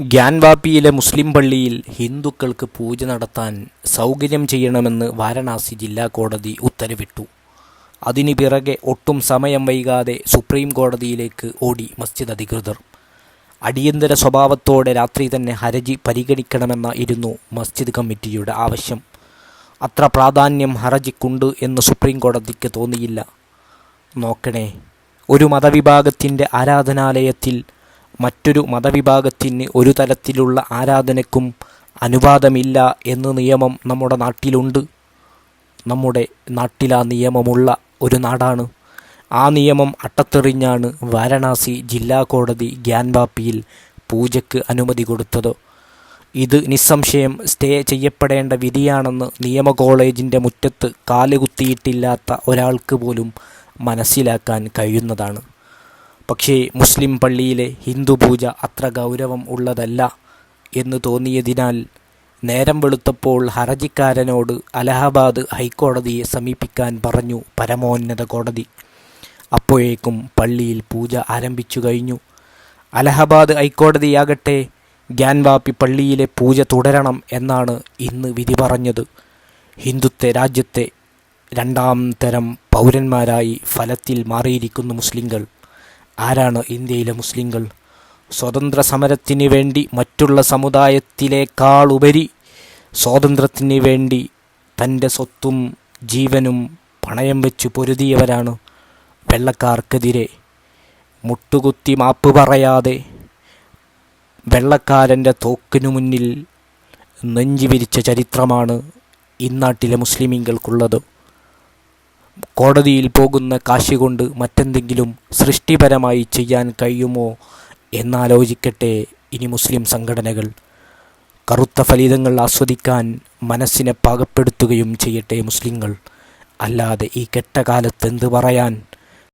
ഗ്യാൻവാപ്പിയിലെ മുസ്ലിം പള്ളിയിൽ ഹിന്ദുക്കൾക്ക് പൂജ നടത്താൻ സൗകര്യം ചെയ്യണമെന്ന് വാരണാസി ജില്ലാ കോടതി ഉത്തരവിട്ടു. അതിനു പിറകെ ഒട്ടും സമയം വൈകാതെ സുപ്രീം കോടതിയിലേക്ക് ഓടി മസ്ജിദ് അധികൃതർ. അടിയന്തര സ്വഭാവത്തോടെ രാത്രി തന്നെ ഹർജി പരിഗണിക്കണമെന്നായിരുന്നു മസ്ജിദ് കമ്മിറ്റിയുടെ ആവശ്യം. അത്ര പ്രാധാന്യം ഹർജിക്കുണ്ട് എന്ന് സുപ്രീം കോടതിക്ക് തോന്നിയില്ല. നോക്കണേ ഒരു മതവിഭാഗത്തിന്റെ ആരാധനാലയത്തിൽ മറ്റൊരു മതവിഭാഗത്തിന് ഒരു തരത്തിലുള്ള ആരാധനയ്ക്കും അനുവാദമില്ല എന്ന നിയമം നമ്മുടെ നാട്ടിലുണ്ട്. നമ്മുടെ നാട്ടിൽ ആ നിയമമുള്ള ഒരു നാടാണ്. ആ നിയമം അട്ടത്തെറിഞ്ഞാണ് വാരണാസി ജില്ലാ കോടതി ഗ്യാൻവാപ്പിയിൽ പൂജയ്ക്ക് അനുമതി കൊടുത്തത്. ഇത് നിസ്സംശയം സ്റ്റേ ചെയ്യപ്പെടേണ്ട വിധിയാണെന്ന് നിയമ കോളേജിന്റെ മുറ്റത്ത് കാലുകുത്തിയിട്ടില്ലാത്ത ഒരാൾക്ക് പോലും മനസ്സിലാക്കാൻ കഴിയുന്നതാണ്. പക്ഷേ മുസ്ലിം പള്ളിയിലെ ഹിന്ദു പൂജ അത്ര ഗൗരവം ഉള്ളതല്ല എന്ന് തോന്നിയതിനാൽ നേരം വെളുത്തപ്പോൾ ഹർജിക്കാരനോട് അലഹബാദ് ഹൈക്കോടതിയെ സമീപിക്കാൻ പറഞ്ഞു പരമോന്നത കോടതി. അപ്പോഴേക്കും പള്ളിയിൽ പൂജ ആരംഭിച്ചു കഴിഞ്ഞു. അലഹബാദ് ഹൈക്കോടതിയാകട്ടെ ഗ്യാൻവാപ്പി പള്ളിയിലെ പൂജ തുടരണം എന്നാണ് ഇന്ന് വിധി പറഞ്ഞത്. ഹിന്ദുത്വ രാജ്യത്തെ രണ്ടാം തരം പൗരന്മാരായി ഫലത്തിൽ മാറിയിരിക്കുന്നു മുസ്ലിങ്ങൾ ആരാണ് ഇന്ത്യയിലെ മുസ്ലിങ്ങൾ? സ്വതന്ത്ര സമരത്തിന് വേണ്ടി മറ്റുള്ള സമുദായത്തിലേക്കാളുപരി സ്വാതന്ത്ര്യത്തിന് വേണ്ടി തന്റെ സ്വത്തും ജീവനും പണയം വെച്ച് പൊരുതിയവരാണ് വെള്ളക്കാർക്കെതിരെ. മുട്ടുകുത്തി മാപ്പ് പറയാതെ വെള്ളക്കാരന്റെ തോക്കിനു മുന്നിൽ നെഞ്ചി വിരിച്ച ചരിത്രമാണ് ഇന്നാട്ടിലെ മുസ്ലിമീങ്ങൾക്കുള്ളത്. കോടതിയിൽ പോകുന്ന കാശി കൊണ്ട് മറ്റെന്തെങ്കിലും സൃഷ്ടിപരമായി ചെയ്യാൻ കഴിയുമോ എന്നാലോചിക്കട്ടെ ഇനി മുസ്ലിം സംഘടനകൾ. കറുത്ത ഫലിതങ്ങൾ ആസ്വദിക്കാൻ മനസ്സിനെ പാകപ്പെടുത്തുകയും ചെയ്യട്ടെ മുസ്ലിങ്ങൾ. അല്ലാതെ ഈ കെട്ട കാലത്ത് എന്ത് പറയാൻ?